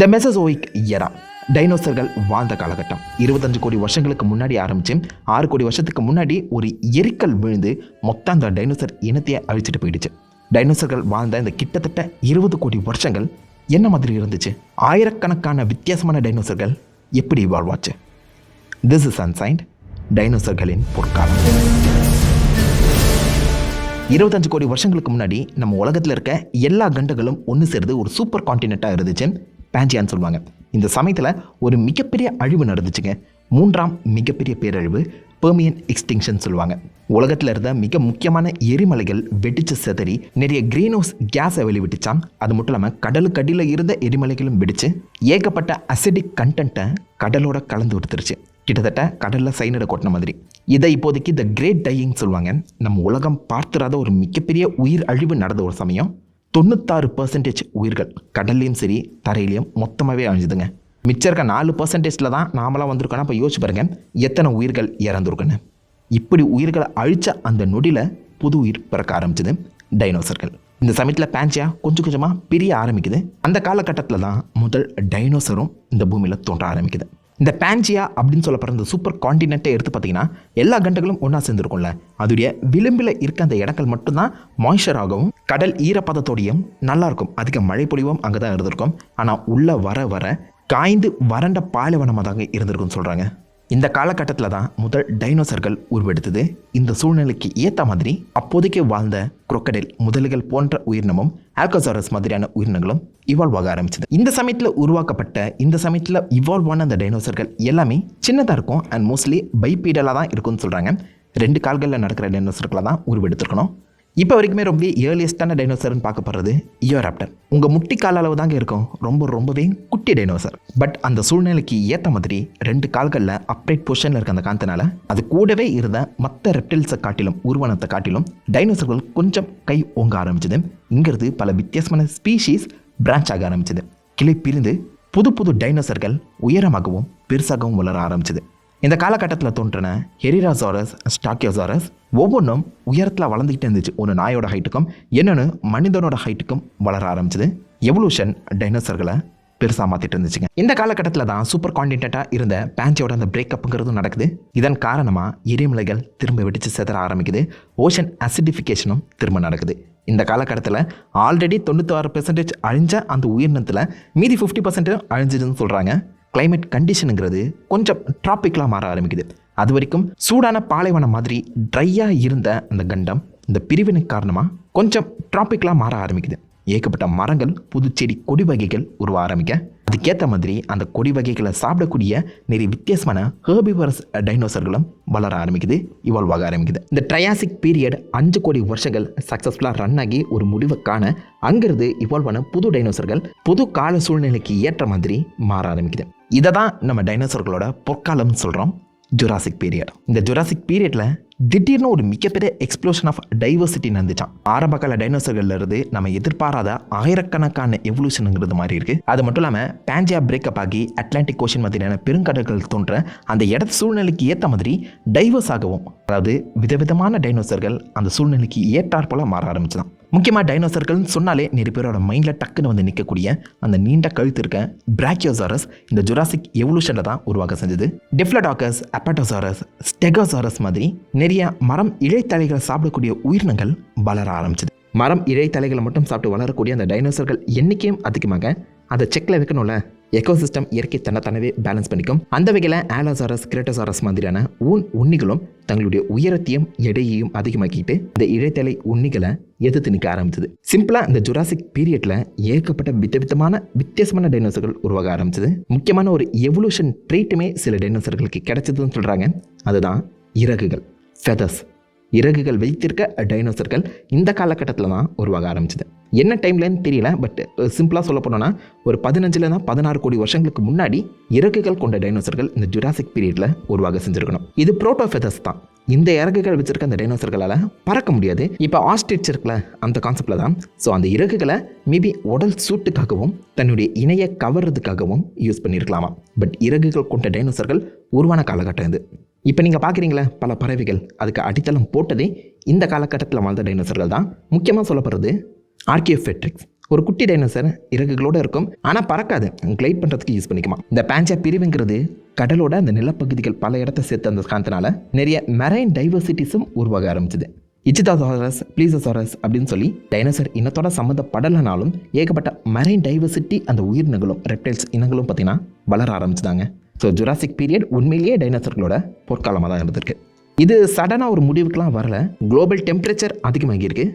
த மெசசோயிக் எரா டைனோசர்கள் வாழ்ந்த காலகட்டம். இருபத்தஞ்சு கோடி வருஷங்களுக்கு முன்னாடி ஆரம்பிச்சு ஆறு கோடி வருஷத்துக்கு முன்னாடி ஒரு எரிக்கல் விழுந்து மொத்தம் அந்த டைனோசர் இனத்தையே அழிச்சிட்டு போயிடுச்சு. டைனோசர்கள் வாழ்ந்த இந்த கிட்டத்தட்ட இருபது கோடி வருஷங்கள் என்ன மாதிரி இருந்துச்சு? ஆயிரக்கணக்கான வித்தியாசமான டைனோசர்கள் எப்படி வாழ்வாச்சு? திஸ் இஸ் அன்சைன்ட் டைனோசர்களின் பொற்காலம். இருபத்தஞ்சு கோடி வருஷங்களுக்கு முன்னாடி நம்ம உலகத்தில் இருக்க எல்லா கண்டங்களும் ஒன்று சேர்ந்து ஒரு சூப்பர் காண்டினெண்ட்டாக இருந்துச்சு. பேஞ்சியான்னு சொல்லுவாங்க. இந்த சமயத்தில் ஒரு மிகப்பெரிய அழிவு நடந்துச்சுங்க. மூன்றாம் மிகப்பெரிய பேரழிவு பெர்மியன் எக்ஸ்டிங்ஷன் சொல்லுவாங்க. உலகத்தில் இருந்த மிக முக்கியமான எரிமலைகள் வெடிச்சு சிதறி நிறைய கிரீன் ஹவுஸ் கேஸை வெளிவிட்டுச்சான் அது மட்டும் இல்லாமல் கடலுக்கு அடியில் இருந்த எரிமலைகளும் வெடிச்சு ஏகப்பட்ட அசிடிக் கண்டென்ட்டை கடலோட கலந்து கொடுத்துருச்சு கிட்டத்தட்ட கடலில் சைனடை கொட்டின மாதிரி. இதை இப்போதைக்கு த கிரேட் டையிங் சொல்லுவாங்க. நம்ம உலகம் பார்த்துறாத ஒரு மிகப்பெரிய உயிர் அழிவு நடந்த ஒரு சமயம். தொண்ணூத்தாறு பர்சன்டேஜ் உயிர்கள் கடல்லையும் சரி தரையிலையும் மொத்தமாகவே அழிஞ்சுதுங்க. மிச்சம் இருக்க நாலு பர்சன்டேஜில் தான் நாமளாக வந்திருக்கோன்னா இப்போ யோசிச்சு பாருங்க எத்தனை உயிர்கள் இறந்துருக்குன்னு. இப்படி உயிர்களை அழித்த அந்த நொடியில் புது உயிர் பிறக்க ஆரம்பிச்சது டைனோசர்கள். இந்த சமயத்தில் பேஞ்சியா கொஞ்சம் கொஞ்சமாக பிரிய ஆரம்பிக்குது. அந்த காலகட்டத்தில் தான் முதல் டைனோசரும் இந்த பூமியில் தோன்ற ஆரம்பிக்குது. இந்த பேஞ்சியா அப்படின்னு சொல்லப்படுற இந்த சூப்பர் காண்டினெண்ட்டை எடுத்து பார்த்தீங்கன்னா எல்லா கண்டங்களும் ஒன்றா சேர்ந்துருக்கும்ல. அதுடைய விளிம்பில் இருக்க அந்த இடங்கள் மட்டும்தான் மாய்ஸ்சராகவும் கடல் ஈரப்பதத்தோடையும் நல்லாயிருக்கும். அதிக மழை பொழிவும் அங்கே தான் இருந்திருக்கும். ஆனால் உள்ளே வர வர காய்ந்து வறண்ட பாலைவனமாக தாங்க இருந்திருக்குன்னு சொல்கிறாங்க இந்த காலகட்டத்தில் தான் முதல் டைனோசர்கள் உருவெடுத்தது. இந்த சூழ்நிலைக்கு ஏற்ற மாதிரி அப்போதைக்கு வாழ்ந்த crocodile முதல்கள் போன்ற உயிரினமும் ஆல்கசாரஸ் மாதிரியான உயிரினங்களும் இவால்வ் ஆக ஆரம்பிச்சது. இந்த சமயத்தில் உருவாக்கப்பட்ட இந்த சமயத்தில் இவால்வ் ஆன அந்த டைனோசர்கள் எல்லாமே சின்னதாக இருக்கும் அண்ட் மோஸ்ட்லி பைபீடலாக தான் இருக்கும்னு சொல்கிறாங்க ரெண்டு கால்களில் நடக்கிற டைனோசர்களை தான் உருவெடுத்துருக்கணும். இப்போ வரைக்குமே ரொம்ப ஏர்லியஸ்டான டைனோசர்னு பார்க்கப்படுறது இயோராப்டர் உங்கள் முட்டி கால அளவு தாங்க இருக்கும். ரொம்ப ரொம்பவே குட்டி டைனோசர் பட் அந்த சூழ்நிலைக்கு ஏற்ற மாதிரி ரெண்டு கால்களில் அப்ரைட் பொசிஷனில் இருக்க அந்த காந்தனால அது கூடவே இருந்த மற்ற ரெப்டில்ஸை காட்டிலும் உருவனத்தை காட்டிலும் டைனோசர்கள் கொஞ்சம் கை ஓங்க ஆரம்பிச்சது. இங்கிறது பல வித்தியாசமான ஸ்பீஷீஸ் பிரான்ச் ஆக ஆரம்பிச்சது. கிளை பிரிந்து புது புது டைனோசர்கள் உயரமாகவும் பெருசாகவும் வளர ஆரம்பிச்சது. இந்த காலகட்டத்தில் தோன்றின ஹெரிராசாரஸ் ஸ்டாக்கியோசாரஸ் ஒவ்வொன்றும் உயரத்தில் வளர்ந்துக்கிட்டே இருந்துச்சு. ஒரு நாயோட ஹைட்டுக்கும் என்னென்னு மனிதனோட ஹைட்டுக்கும் வளர ஆரம்பிச்சது. எவல்யூஷன் டைனோசர்களை பெருசாக மாற்றிட்டு இருந்துச்சுங்க. இந்த காலகட்டத்தில் தான் சூப்பர் காண்டினெண்ட்டாக இருந்த பேஞ்சியோட அந்த பிரேக்கப்புங்கிறதும் நடக்குது. இதன் காரணமாக எரிமலைகள் திரும்ப வெடித்து சிதற ஆரம்பிக்குது. ஓஷன் அசிடிஃபிகேஷனும் திரும்ப நடக்குது. இந்த காலகட்டத்தில் ஆல்ரெடி தொண்ணூத்தாறு பெர்சன்டேஜ் அழிஞ்ச அந்த உயிரினத்தில் மீதி ஃபிஃப்டி பர்சன்டேஜ் அழிஞ்சிதுன்னு சொல்கிறாங்க கிளைமேட் கண்டிஷனுங்கிறது கொஞ்சம் ட்ராபிக்கலாக மாற ஆரம்பிக்குது. அது வரைக்கும் சூடான பாலைவனம் மாதிரி ட்ரையாக இருந்த அந்த கண்டம் இந்த பிரிவினை காரணமாக கொஞ்சம் ட்ராபிக்கலாக மாற ஆரம்பிக்குது. ஏகப்பட்ட மரங்கள் புதுச்செடி கொடி வகைகள் உருவ ஆரம்பிக்க. அதுக்கேற்ற மாதிரி அந்த கொடி வகைகளை சாப்பிடக்கூடிய நிறைய வித்தியாசமான ஹேபிவரஸ் டைனோசர்களும் வளர ஆரம்பிக்குது இவால்வ் ஆக ஆரம்பிக்குது. இந்த ட்ரையாசிக் பீரியட் அஞ்சு கோடி வருஷங்கள் சக்ஸஸ்ஃபுல்லாக ரன் ஆகி ஒரு முடிவை காண அங்கிருந்து இவால்வ் ஆன புது டைனோசர்கள் புது கால சூழ்நிலைக்கு ஏற்ற மாதிரி மாற ஆரம்பிக்குது. இதை தான் நம்ம டைனோசர்களோட பொற்காலம்னு சொல்கிறோம் ஜுராசிக் பீரியட் இந்த ஜுராசிக் பீரியடில் திடீர்னு ஒரு மிகப்பெரிய எக்ஸ்ப்ளோஷன் ஆஃப் டைவர்சிட்டி நடந்துச்சான் ஆரம்ப கால டைனோசர்கள்ல இருந்து நம்ம எதிர்பாராத ஆயிரக்கணக்கான எவல்யூஷனுங்கிறது மாதிரி இருக்கு. அது மட்டும் இல்லாமல் பேஞ்சியா பிரேக்கப் ஆகி அட்லாண்டிக் ஓஷன் மாதிரியான பெருங்கடல்கள் தோன்ற அந்த இடத்து சூழ்நிலைக்கு ஏற்ற மாதிரி டைவர்ஸ் ஆகவும் அதாவது விதவிதமான டைனோசர்கள் அந்த சூழ்நிலைக்கு ஏற்றாற்போல மாற ஆரம்பிச்சுதான். முக்கியமாக டைனோசர்கள்னு சொன்னாலே நிறைய பேரோட மைண்டில் டக்குன்னு வந்து நிற்கக்கூடிய அந்த நீண்ட கழுத்து இருக்க பிராக்கியோசாரஸ் இந்த ஜுராசிக் எவல்யூஷனில் தான் உருவாக்க செஞ்சது. டெஃப்லடாக்கஸ் அப்பட்டோசாரஸ் ஸ்டெகோசாரஸ் மாதிரி நிறைய மரம் இழைத்தலைகளை சாப்பிடக்கூடிய உயிரினங்கள் வளர ஆரம்பிச்சது. மரம் இழைத்தலைகளை மட்டும் சாப்பிட்டு வளரக்கூடிய அந்த டைனோசர்கள் எண்ணிக்கையும் அதிகமாக அதை செக்கில் வைக்கணும்ல எக்கோசிஸ்டம் இயற்கை தன்னைத்தானவே பேலன்ஸ் பண்ணிக்கும். அந்த வகையில் ஆலோசாரஸ் கிரேட்டோசாரஸ் மாதிரியான ஊன் உண்ணிகளும் தங்களுடைய உயரத்தையும் எடையையும் அதிகமாக்கிட்டு இந்த இழைத்தலை உண்ணிகளை எதிர்த்து நிற்க ஆரம்பிச்சது. சிம்பிளாக இந்த ஜுராசிக் பீரியடில் ஏகப்பட்ட வித்த வித்தமான வித்தியாசமான டைனோசர்கள் உருவாக ஆரம்பிச்சது. முக்கியமான ஒரு எவல்யூஷன் ட்ரீட்டுமே சில டைனோசர்களுக்கு கிடைச்சதுன்னு சொல்கிறாங்க அதுதான் இறகுகள் ஃபெதர்ஸ் இறகுகள் வைத்திருக்க டைனோசர்கள் இந்த காலகட்டத்தில் தான் உருவாக ஆரம்பிச்சது. என்ன டைம்லன்னு தெரியல பட் சிம்பிளாக சொல்ல போனோன்னா ஒரு பதினஞ்சுல தான் பதினாறு கோடி வருஷங்களுக்கு முன்னாடி இறகுகள் கொண்ட டைனோசர்கள் இந்த ஜுராசிக் பீரியடில் உருவாக செஞ்சுருக்கணும். இது புரோட்டோஃபெதர்ஸ் தான். இந்த இறகுகள் வச்சிருக்க அந்த டைனோசர்களால் பறக்க முடியாது. இப்போ ஆஸ்ட்ரிச் இருக்குல்ல அந்த கான்செப்டில் தான். ஸோ அந்த இறகுகளை மேபி உடல் சூட்டுக்காகவும் தன்னுடைய இணையை கவர்றதுக்காகவும் யூஸ் பண்ணியிருக்கலாமா பட் இறகுகள் கொண்ட டைனோசர்கள் உருவான காலகட்டம் இது. இப்போ நீங்கள் பார்க்குறீங்களே பல பறவைகள். அதுக்கு அடித்தளம் போட்டதே இந்த காலகட்டத்தில் வாழ்ந்த டைனோசர்கள் தான். முக்கியமாக சொல்லப்படுறது ஆர்கியோஃபெட்ரிக்ஸ் ஒரு குட்டி டைனோசர் இறகுகளோட இருக்கும். ஆனால் பறக்காது. கிளைட் பண்ணுறதுக்கு யூஸ் பண்ணிக்குமா இந்த பேஞ்சா பிரிவுங்கிறது கடலோட அந்த நிலப்பகுதிகள் பல இடத்த சேர்த்து அந்த காரணத்தினால நிறைய மெரைன் டைவர்சிட்டிஸும் உருவாக ஆரம்பிச்சது. இச்சிதாசாரஸ் ப்ளீசசாரஸ் அப்படின்னு சொல்லி டைனோசர் இனத்தோட சம்மந்தப்படலைனாலும் ஏகப்பட்ட மெரைன் டைவர்சிட்டி அந்த உயிரினங்களும் ரெப்டைல்ஸ் இனங்களும் பார்த்தீங்கன்னா வளர ஆரம்பிச்சுதாங்க. ஸோ ஜுராசிக் பீரியட் உண்மையிலேயே டைனோசர்களோட பொற்காலமாக தான் இருந்திருக்கு. இது சடனாக ஒரு முடிவுக்கெலாம் வரல. Global temperature அதிகமாகியிருக்கு.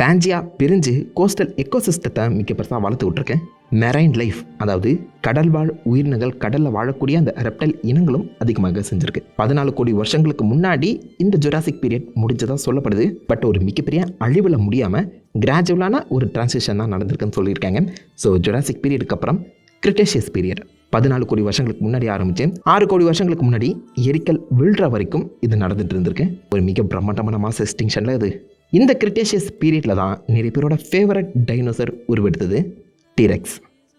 பேஞ்சியா பிரிஞ்சு கோஸ்டல் எக்கோசிஸ்டத்தை மிக்க பெருசாக வளர்த்து விட்டுருக்கேன் மெரைன் லைஃப் அதாவது கடல் வாழ் உயிரினங்கள் கடலில் வாழக்கூடிய அந்த ரெப்டைல் இனங்களும் அதிகமாக செஞ்சிருக்கு. பதினாலு கோடி வருஷங்களுக்கு முன்னாடி இந்த ஜுராசிக் பீரியட் முடிஞ்சதாக சொல்லப்படுது. பட் ஒரு மிகப்பெரிய அழிவில் முடியாமல் கிராஜுவலான ஒரு டிரான்சேஷன் தான் நடந்திருக்குன்னு சொல்லியிருக்காங்க. ஸோ ஜுராசிக் பீரியடுக்கு அப்புறம் கிரிட்டேஷியஸ் பீரியட் பதினாலு கோடி வருஷங்களுக்கு முன்னாடி ஆரம்பிச்சு ஆறு கோடி வருஷங்களுக்கு முன்னாடி எரிக்கல் விழுற வரைக்கும் இது நடந்துட்டு இருந்திருக்கு. ஒரு மிக பிரம்மாண்டமான மாஸ் எக்ஸ்டிங்ஷனில் இது. இந்த கிரிட்டேஷியஸ் பீரியடில் தான் நிறைய பேரோட ஃபேவரட் டைனோசர் உருவெடுத்தது டீரெக்ஸ்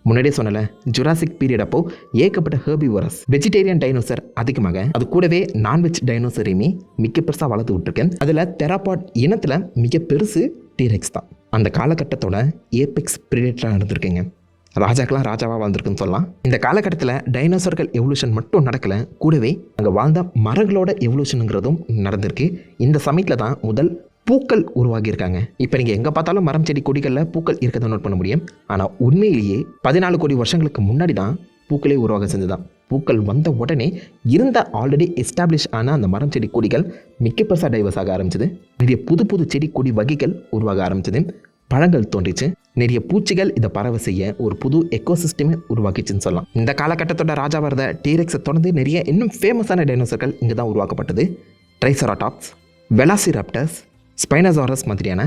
முன்னாடியே சொன்னல ஜுராசிக் பீரியட் அப்போ ஏகப்பட்ட ஹெர்பிவரஸ் வெஜிடேரியன் டைனோசர் அதிகமாக அது கூடவே நான்வெஜ் டைனோசரையுமே மிக பெருசாக வளர்த்து விட்டுருக்கேன். அதில் தெராபாட் இனத்தில் மிக பெருசு டீரெக்ஸ் தான். அந்த காலகட்டத்தோட ஏபெக்ஸ் ப்ரிடேட்டராக இருந்திருக்குங்க ராஜாக்கெலாம் ராஜாவாக வாழ்ந்திருக்குன்னு சொல்லலாம். இந்த காலகட்டத்தில் டைனோசர்கள் எவல்யூஷன் மட்டும் நடக்கலை கூடவே அங்கே வாழ்ந்த மரங்களோட எவல்யூஷனுங்கிறதும் நடந்திருக்கு. இந்த சமயத்தில் தான் முதல் பூக்கள் உருவாகியிருக்காங்க. இப்போ நீங்கள் எங்கே பார்த்தாலும் மரம் செடி கொடிகளில் பூக்கள் இருக்கிறத நோட் பண்ண முடியும். ஆனால் உண்மையிலேயே பதினாலு கோடி வருஷங்களுக்கு முன்னாடி தான் பூக்களே உருவாக செஞ்சுதான் பூக்கள் வந்த உடனே இருந்த ஆல்ரெடி எஸ்டாப்ளிஷ் ஆன அந்த மரம் செடி கொடிகள் மிக்க பெருசாக டைவர்ஸ் ஆக ஆரம்பிச்சது. நிறைய புது புது செடி கொடி வகைகள் உருவாக ஆரம்பிச்சது. பழங்கள் தோன்றிச்சு. நிறைய பூச்சிகள் இதை பரவ செய்ய ஒரு புது எக்கோசிஸ்டமே உருவாக்கிச்சுன்னு சொல்லலாம். இந்த காலகட்டத்தோட ராஜாவாக இருந்த டீரெக்ஸை தொடர்ந்து நிறைய இன்னும் ஃபேமஸான டைனோசர்கள் இங்கே தான் உருவாக்கப்பட்டது. ட்ரைசராடாப்ஸ் வெலாசிராப்டர்ஸ் ஸ்பைனசாரஸ் மாதிரியான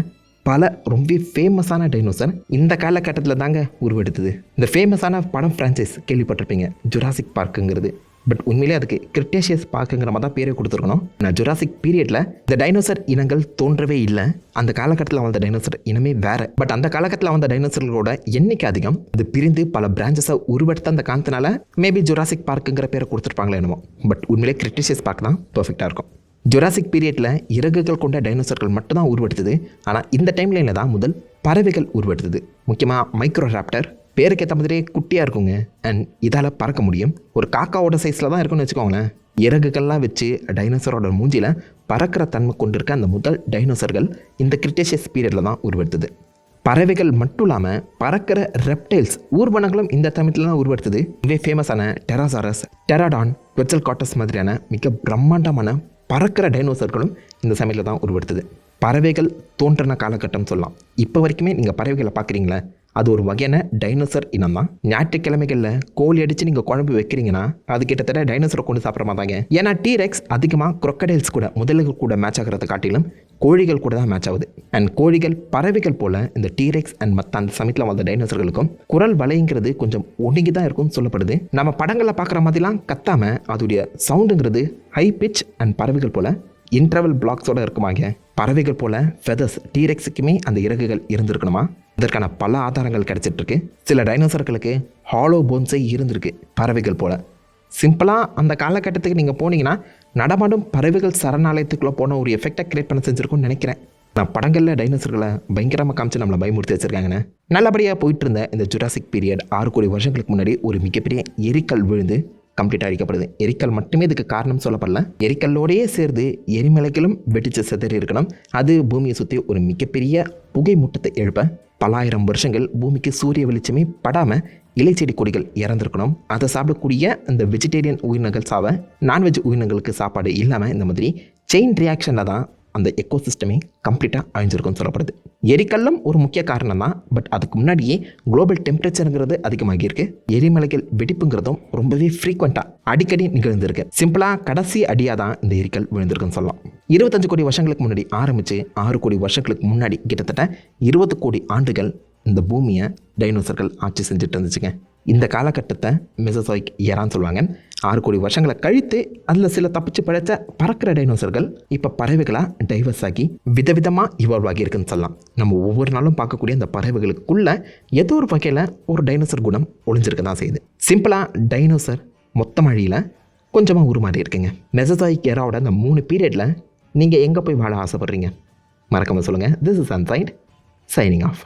பல ரொம்ப ஃபேமஸான டைனோசர் இந்த காலகட்டத்தில் தாங்க உருவெடுத்தது. இந்த ஃபேமஸான படம் ஃப்ரான்ச்சைஸ் கேள்விப்பட்டிருப்பீங்க. ஜுராசிக் பார்க்குங்கிறது பட் உண்மையிலே அதுக்கு கிரிட்டேஷியஸ் பார்க்குங்கிற மாதிரி தான் பேரே கொடுத்துருக்கணும். நான் ஜுராசிக் பீரியடில் இந்த டைனோசர் இனங்கள் தோன்றவே இல்லை. அந்த காலகட்டத்தில் வந்த டைனோசர் இனமே வேறு. பட் அந்த காலகட்டத்தில் வந்த டைனோசர்களோட எண்ணிக்கை அதிகம். அது பிரிந்து பல பிரான்ச்சஸை உருவெடுத்த அந்த காரணத்தினால மேபி ஜுராசிக் பார்க்குங்கிற பேரை கொடுத்துருப்பாங்களே என்னமோ. பட் உண்மையிலே கிரிட்டேஷியஸ் பார்க் தான் பர்ஃபெக்டாக இருக்கும். ஜுராசிக் பீரியடில் இறகுகள் கொண்ட டைனோசர்கள் மட்டும்தான் உருவெடுத்தது. ஆனால் இந்த டைம்லைனில் தான் முதல் பறவைகள் உருவெடுத்தது. முக்கியமாக மைக்ரோ ராப்டர் பேருக்கு ஏற்ற மாதிரியே குட்டியாக இருக்குங்க. அண்ட் இதால் பறக்க முடியும். ஒரு காக்காவோட சைஸில் தான் இருக்குன்னு வச்சுக்கோங்களேன். இறகுகள்லாம் வச்சு டைனோசரோட மூஞ்சியில் பறக்கிற தன்மை கொண்டிருக்க அந்த முதல் டைனோசர்கள் இந்த கிரிட்டேஷியஸ் பீரியடில் தான் உருவெடுத்தது. பறவைகள் மட்டும் இல்லாமல் பறக்கிற ரெப்டைல்ஸ் ஊர்வனங்களும் இந்த தமிழத்தில் தான் உருவெடுத்தது. இவே ஃபேமஸான டெராசாரஸ் டெராடான் வெச்சல் காட்டஸ் மாதிரியான மிக பிரம்மாண்டமான பறக்கிற டைனோசர்களும் இந்த சமையலில் தான் உருவெடுத்தது. பறவைகள் தோன்றின காலகட்டம் சொல்லலாம். இப்போ வரைக்குமே நீங்கள் பறவைகளை பார்க்குறீங்களே அது ஒரு வகையான டைனோசர் இனம் தான். ஞாயிற்றுக்கிழமைகளில் கோழி அடித்து நீங்கள் குழம்பு வைக்கிறீங்கன்னா அது கிட்டத்தட்ட டைனோசரை கொண்டு சாப்பிட்ற மாட்டாங்க ஏன்னா டீரெக்ஸ் அதிகமாக குரொக்கடைல்ஸ் கூட முதல்கள் கூட மேட்ச் ஆகிறத காட்டிலும் கோழிகள் கூட தான் மேட்ச் ஆகுது. அண்ட் கோழிகள் பறவைகள் போல இந்த டீரெக்ஸ் அண்ட் மற்ற அந்த சமயத்தில் வாழ்ந்த டைனோசர்களுக்கும் குரல் வலைங்கிறது கொஞ்சம் ஒடுங்கி தான் இருக்கும்னு சொல்லப்படுது. நம்ம படங்களில் பார்க்குற மாதிரிலாம் கத்தாமல் அதோடைய சவுண்டுங்கிறது ஹை பிச் அண்ட் பறவைகள் போல இன்டர்வல் பிளாக்ஸோடு இருக்குமாங்க. பறவைகள் போல ஃபெதர்ஸ் டீரெக்ஸுக்குமே அந்த இறகுகள் இருந்திருக்கணுமா? இதற்கான பல ஆதாரங்கள் கிடைச்சிட்ருக்கு. சில டைனோசர்களுக்கு ஹாலோ போன்ஸே இருந்திருக்கு பறவைகள் போல். சிம்பிளாக அந்த காலகட்டத்துக்கு நீங்கள் போனீங்கன்னா நடமாடும் பறவைகள் சரணாலயத்துக்குள்ளே போன ஒரு எஃபெக்டை கிரியேட் பண்ண செஞ்சுருக்கும்னு நினைக்கிறேன். நான் படங்களில் டைனோசர்களை பயங்கரமாக காமிச்சு நம்மளை பயமுறுத்தி வச்சுருக்காங்கண்ணே நல்லபடியாக போயிட்டு இருந்த இந்த ஜுராசிக் பீரியட் ஆறு கோடி வருஷங்களுக்கு முன்னாடி ஒரு மிகப்பெரிய எரிக்கல் விழுந்து கம்ப்ளீட்டாக அழிக்கப்படுது எரிக்கல் மட்டுமே இதுக்கு காரணம் சொல்லப்படல. எரிக்கல்லோடையே சேர்ந்து எரிமலைகளும் வெடிச்சு சிதறி இருக்கணும். அது பூமியை சுற்றி ஒரு மிகப்பெரிய புகை மூட்டத்தை எழுப்ப பலாயிரம் வருஷங்கள் பூமிக்கு சூரிய வெளிச்சமே படாமல் இலைச்செடி கொடிகள் இறந்துருக்கணும். அதை சாப்பிடக்கூடிய அந்த வெஜிடேரியன் உயிரினங்கள் சாவ நான்வெஜ் உயிரினங்களுக்கு சாப்பாடு இல்லாமல் இந்த மாதிரி செயின் ரியாக்ஷனில் தான் அந்த எக்கோசிஸ்டமே கம்ப்ளீட்டாக அழிஞ்சிருக்குன்னு சொல்லப்படுது. எரிக்கல்லம் ஒரு முக்கிய காரணம் தான் பட் அதுக்கு முன்னாடியே குளோபல் டெம்பரேச்சருங்கிறது அதிகமாகியிருக்கு. எரிமலைகள் வெடிப்புங்கிறதும் ரொம்பவே ஃப்ரீக்வெண்ட்டாக அடிக்கடி நிகழ்ந்திருக்கு. சிம்பிளாக கடைசி அடியாக தான் இந்த எரிக்கல் விழுந்திருக்குன்னு சொல்லலாம். இருபத்தஞ்சு கோடி வருஷங்களுக்கு முன்னாடி ஆரம்பித்து ஆறு கோடி வருஷங்களுக்கு முன்னாடி கிட்டத்தட்ட இருபது கோடி ஆண்டுகள் இந்த பூமியை டைனோசர்கள் ஆட்சி செஞ்சுட்டு இருந்துச்சுங்க. இந்த காலகட்டத்தை மெசசாயிக் ஏறான்னு சொல்லுவாங்க. ஆறு கோடி வருஷங்களை கழித்து அதில் சில தப்பிச்சு பழைச்ச பறக்கிற டைனோசர்கள் இப்போ பறவைகளாக டைவர்ஸ் ஆகி விதவிதமாக இவால்வ் ஆகியிருக்குன்னு சொல்லலாம். நம்ம ஒவ்வொரு நாளும் பார்க்கக்கூடிய அந்த பறவைகளுக்குள்ள ஏதோ ஒரு வகையில் ஒரு டைனோசர் குணம் ஒளிஞ்சிருக்க தான் செய்யுது. சிம்பிளாக டைனோசர் மொத்த மழையில் கொஞ்சமாக உருமாறி இருக்குங்க. மெசசாய்க் ஏராவோட அந்த மூணு பீரியடில் நீங்கள் எங்கே போய் வாழ ஆசைப்பட்றீங்க? மறக்காமல் சொல்லுங்கள் திஸ் இஸ் அன்சைட் சைனிங் ஆஃப்